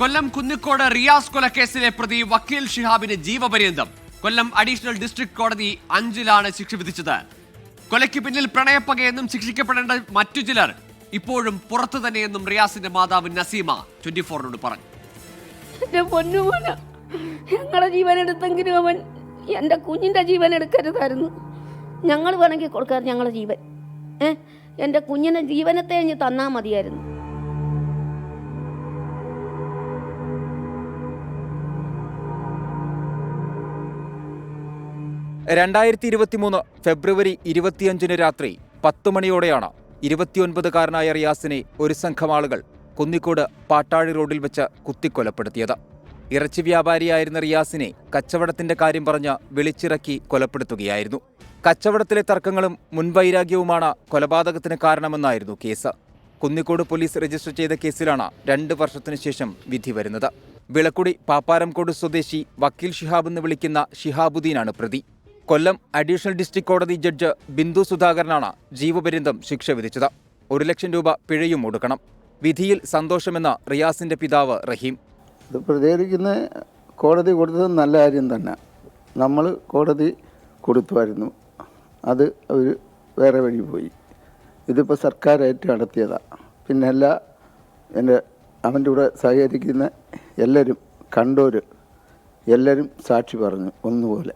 കൊല്ലം കുന്നിക്കോട് റിയാസ് കൊലക്കേസിലെ പ്രതി വക്കീൽ ഷിഹാബിന് ജീവപര്യന്തം. കൊല്ലം അഡീഷണൽ ഡിസ്ട്രിക്ട് കോടതി അഞ്ചിലാണ് ശിക്ഷ വിധിച്ചത്. കൊലയ്ക്ക് പിന്നിൽ പ്രണയപ്പകയെന്നും ശിക്ഷിക്കപ്പെടേണ്ട മറ്റു ചിലർ ഇപ്പോഴും പുറത്തു തന്നെയെന്നും റിയാസിന്റെ മാതാവ് നസീമ ട്വന്റി ഫോറിനോട് പറഞ്ഞു ഞങ്ങളുടെ ജീവൻ എടുത്തെങ്കിലും അവൻ എന്റെ കുഞ്ഞിന്റെ ജീവൻ എടുക്കരുതായിരുന്നു. ഞങ്ങൾ വേണമെങ്കിൽ കൊടുക്കാറ് ഞങ്ങളുടെ ജീവൻ. ഏഹ് എന്റെ കുഞ്ഞിനെ ജീവനത്തെ തന്നാൽ മതിയായിരുന്നു. രണ്ടായിരത്തി ഇരുപത്തിമൂന്ന് ഫെബ്രുവരി ഇരുപത്തിയഞ്ചിന് രാത്രി പത്ത് മണിയോടെയാണ് ഇരുപത്തിയൊൻപതുകാരനായ റിയാസിനെ ഒരു സംഘം ആളുകൾ കുന്നിക്കോട് പാട്ടാഴി റോഡിൽ വെച്ച് കുത്തിക്കൊലപ്പെടുത്തിയത്. ഇറച്ചി വ്യാപാരിയായിരുന്ന റിയാസിനെ കച്ചവടത്തിന്റെ കാര്യം പറഞ്ഞ് വിളിച്ചിറക്കി കൊലപ്പെടുത്തുകയായിരുന്നു. കച്ചവടത്തിലെ തർക്കങ്ങളും മുൻവൈരാഗ്യവുമാണ് കൊലപാതകത്തിന് കാരണമെന്നായിരുന്നു കേസ്. കുന്നിക്കോട് പോലീസ് രജിസ്റ്റർ ചെയ്ത കേസിലാണ് രണ്ട് വർഷത്തിനു ശേഷം വിധി വരുന്നത്. വിളക്കുടി പാപ്പാരംകോട് സ്വദേശി വക്കീൽ ഷിഹാബ് എന്ന് വിളിക്കുന്ന ഷിഹാബുദ്ദീനാണ് പ്രതി. കൊല്ലം അഡീഷണൽ ഡിസ്ട്രിക്ട് കോടതി ജഡ്ജ് ബിന്ദു സുധാകരനാണ് ജീവപര്യന്തം ശിക്ഷ വിധിച്ചത്. ഒരു ലക്ഷം രൂപ പിഴയും ഒടുക്കണം. വിധിയിൽ സന്തോഷമെന്ന റിയാസിന്റെ പിതാവ് റഹീം. ഇത് പ്രതികരിക്കുന്ന കോടതി കൊടുത്തത് നല്ല കാര്യം തന്നെ. നമ്മൾ കോടതി കൊടുത്തുമായിരുന്നു അത് അവർ വേറെ വഴി പോയി. ഇതിപ്പോൾ സർക്കാരായിട്ട് നടത്തിയതാണ് പിന്നെ എല്ലാ എന്റെ അവന്റെ കൂടെ സഹകരിക്കുന്ന എല്ലാവരും കണ്ടോർ എല്ലാവരും സാക്ഷി പറഞ്ഞു ഒന്നുപോലെ.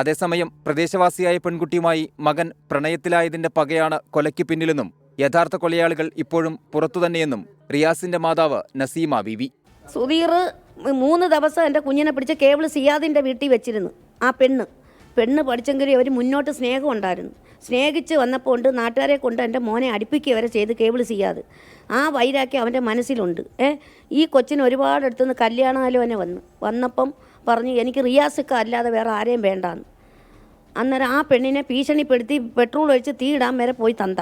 അതേസമയം പ്രദേശവാസിയായ പെൺകുട്ടിയുമായി മകൻ പ്രണയത്തിലായതിന്റെ പകയാണ് കൊലയ്ക്ക് പിന്നിലെന്നും യഥാർത്ഥ കൊലയാളികൾ ഇപ്പോഴും പുറത്തുതന്നെയെന്നും റിയാസിന്റെ മാതാവ് നസീമ ബീവി സുധീർ മൂന്ന് ദിവസം എന്റെ കുഞ്ഞിനെ പിടിച്ച് കേബിൾ സിയാദിന്റെ വീട്ടിൽ വെച്ചിരുന്നു. ആ പെണ്ണ് പെണ്ണ് പഠിച്ചെങ്കിലും അവർ മുന്നോട്ട് സ്നേഹം ഉണ്ടായിരുന്നു. സ്നേഹിച്ച് വന്നപ്പോൾ ഉണ്ട് നാട്ടുകാരെ കൊണ്ട് എന്റെ മോനെ അടുപ്പിക്കുക വരെ ചെയ്ത് കേബിൾ ചെയ്യാതെ ആ വൈരാക്കി അവന്റെ മനസ്സിലുണ്ട്. ഏ ഈ കൊച്ചിന് ഒരുപാട് അടുത്തുനിന്ന് കല്യാണാലോചന വന്നു. വന്നപ്പം പറഞ്ഞു എനിക്ക് റിയാസൊക്കെ അല്ലാതെ വേറെ ആരെയും വേണ്ടാന്ന്. അന്നേരം ആ പെണ്ണിനെ ഭീഷണിപ്പെടുത്തി പെട്രോൾ ഒഴിച്ച് തീയിടാൻ വരെ പോയി തന്ത.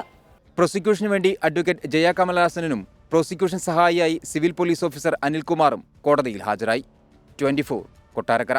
പ്രോസിക്യൂഷന് വേണ്ടി അഡ്വക്കേറ്റ് ജയ കമലഹാസനും പ്രോസിക്യൂഷൻ സഹായിയായി സിവിൽ പോലീസ് ഓഫീസർ അനിൽകുമാറും കോടതിയിൽ ഹാജരായി. ട്വന്റി കൊട്ടാരക്കര.